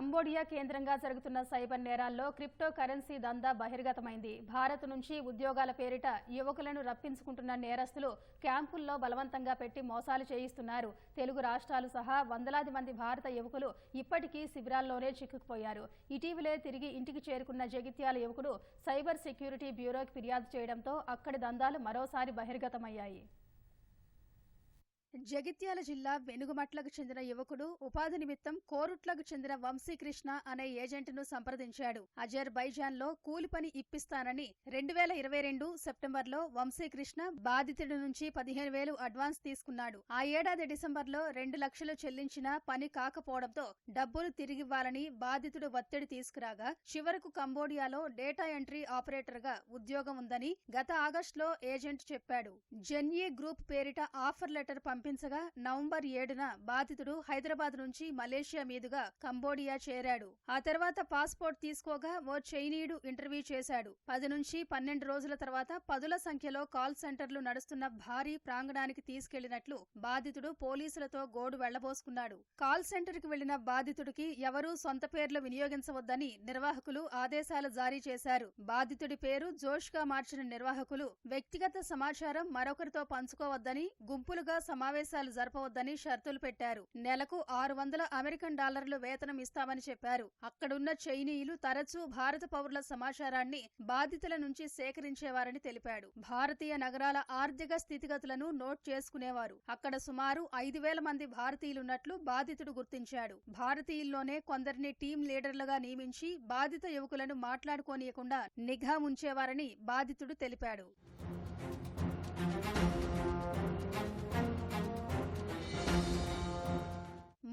Cambodia కేంద్రంగా జరుగుతున్న cyber నేరాల్లో crypto currency దందా బహిర్గతమైంది. భారత్ నుంచి ఉద్యోగాల పేరిట యువకులను రప్పించుకుంటున్న నేరస్తులు క్యాంపుల్లో బలవంతంగా పెట్టి మోసాలు చేయిస్తున్నారు. తెలుగు రాష్ట్రాలు సహా వందలాది మంది భారత యువకులు ఇప్పటికీ శిబిరాల్లోనే చిక్కుకుపోయారు. ఇటీవలే తిరిగి ఇంటికి చేరుకున్న జగిత్యాల యువకుడు సైబర్ సెక్యూరిటీ బ్యూరోకి ఫిర్యాదు చేయడంతో అక్కడి దందాలు మరోసారి బహిర్గతమయ్యాయి. జగిత్యాల జిల్లా వెనుగుమట్లకు చెందిన యువకుడు ఉపాధి నిమిత్తం కోరుట్లకు చెందిన వంశీకృష్ణ అనే ఏజెంట్ను సంప్రదించాడు. అజర్ బైజాన్లో కూలి పని ఇప్పిస్తానని రెండు వేల ఇరవై రెండు సెప్టెంబర్లో వంశీకృష్ణ బాధితుడి నుంచి పదిహేను వేలు అడ్వాన్స్ తీసుకున్నాడు. ఆ ఏడాది డిసెంబర్లో రెండు లక్షలు చెల్లించినా పని కాకపోవడంతో డబ్బులు తిరిగివ్వాలని బాధితుడు ఒత్తిడి తీసుకురాగా చివరకు కంబోడియాలో డేటా ఎంట్రీ ఆపరేటర్గా ఉద్యోగం ఉందని గత ఆగస్టులో ఏజెంట్ చెప్పాడు. జెన్ఏ గ్రూప్ పేరిట ఆఫర్ లెటర్ పంపించగా నవంబర్ ఏడున బాధితుడు హైదరాబాద్ నుంచి మలేషియా మీదుగా కంబోడియా చేరాడు. ఆ తర్వాత పాస్పోర్ట్ తీసుకోగా ఓ చైనీయుడు ఇంటర్వ్యూ చేశాడు. పది నుంచి పన్నెండు రోజుల తర్వాత పదుల సంఖ్యలో కాల్ సెంటర్లు నడుస్తున్న భారీ ప్రాంగణానికి తీసుకెళ్ళినట్లు బాధితుడు పోలీసులతో గోడు వెళ్ళబోసుకున్నాడు. కాల్ సెంటర్కి వెళ్ళిన బాధితుడికి ఎవరూ సొంత పేర్లు వినియోగించవద్దని నిర్వాహకులు ఆదేశాలు జారీ చేశారు. బాధితుడి పేరు జోష్గా మార్చిన నిర్వాహకులు వ్యక్తిగత సమాచారం మరొకరితో పంచుకోవద్దని గుంపులుగా సమావేశాలు జరపవద్దని షరతులు పెట్టారు. నెలకు ఆరు వందల అమెరికన్ డాలర్లు వేతనం ఇస్తామని చెప్పారు. అక్కడున్న చైనీయులు తరచూ భారత పౌరుల సమాచారాన్ని బాధితుల నుంచి సేకరించేవారని తెలిపాడు. భారతీయ నగరాల ఆర్థిక స్థితిగతులను నోట్ చేసుకునేవారు. అక్కడ సుమారు ఐదు వేల మంది భారతీయులున్నట్లు బాధితుడు గుర్తించాడు. భారతీయుల్లోనే కొందరిని టీం లీడర్లుగా నియమించి బాధిత యువకులను మాట్లాడుకోనీయకుండా నిఘా ఉంచేవారని బాధితుడు తెలిపాడు.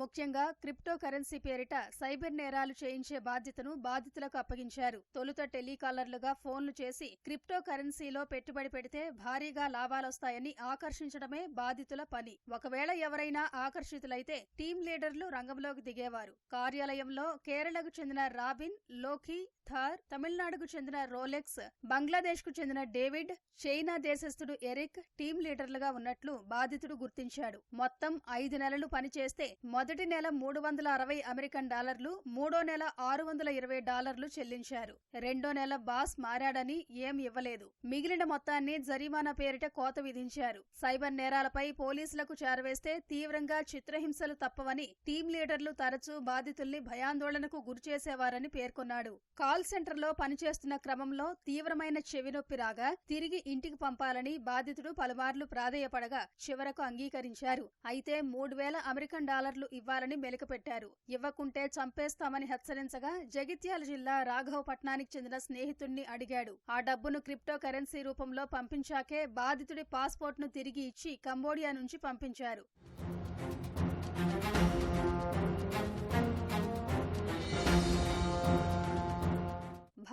ముఖ్యంగా క్రిప్టో కరెన్సీ పేరిట సైబర్ నేరాలు చేయించే బాధ్యతను బాధితులకు అప్పగించారు. తొలుత టెలికాలర్లుగా ఫోన్లు చేసి క్రిప్టో కరెన్సీలో పెట్టుబడి పెడితే భారీగా లాభాలొస్తాయని ఆకర్షించడమే బాధితుల పని. ఒకవేళ ఎవరైనా ఆకర్షితులైతే టీం లీడర్లు రంగంలోకి దిగేవారు. కార్యాలయంలో కేరళకు చెందిన రాబిన్లోకి థార్ తమిళనాడుకు చెందిన రోలెక్స్ బంగ్లాదేశ్కు చెందిన డేవిడ్ చైనా దేశస్థుడు ఎరిక్ టీం లీడర్లుగా ఉన్నట్లు బాధితుడు గుర్తించాడు. మొత్తం ఐదు నెలలు పనిచేస్తే మొదటి నెల మూడు వందల అరవై అమెరికన్ డాలర్లు మూడో నెల ఆరు వందల ఇరవై డాలర్లు చెల్లించారు. రెండో నెల బాస్ మారాడని ఏం ఇవ్వలేదు. మిగిలిన మొత్తాన్ని జరిమానా పేరిట కోత విధించారు. సైబర్ నేరాలపై పోలీసులకు చేరవేస్తే తీవ్రంగా చిత్రహింసలు తప్పవని టీం లీడర్లు తరచూ బాధితుల్ని భయాందోళనకు గురిచేసేవారని పేర్కొన్నాడు. కాల్ సెంటర్లో పనిచేస్తున్న క్రమంలో తీవ్రమైన చెవినొప్పి రాగా తిరిగి ఇంటికి పంపాలని బాధితుడు పలుమార్లు ప్రాధేయపడగా చివరకు అంగీకరించారు. అయితే మూడు వేల అమెరికన్ డాలర్లు ఇవ్వాలని మెలికపెట్టారు ఇవ్వకుంటే చంపేస్తామని హెచ్చరించగా జగిత్యాల జిల్లా రాఘవపట్నానికి చెందిన స్నేహితుణ్ణి అడిగాడు. ఆ డబ్బును క్రిప్టో కరెన్సీ రూపంలో పంపించాకే బాధితుడి పాస్పోర్ట్ను తిరిగి ఇచ్చి కంబోడియా నుంచి పంపించారు.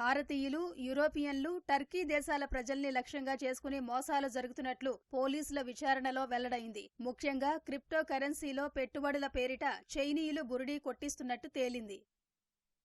భారతీయులు యూరోపియన్లు టర్కీ దేశాల ప్రజల్ని లక్ష్యంగా చేసుకుని మోసాలు జరుగుతున్నట్లు పోలీసుల విచారణలో వెల్లడైంది. ముఖ్యంగా క్రిప్టో కరెన్సీలో పెట్టుబడుల పేరిట చైనీయులు బురిడీ కొట్టిస్తున్నట్టు తేలింది.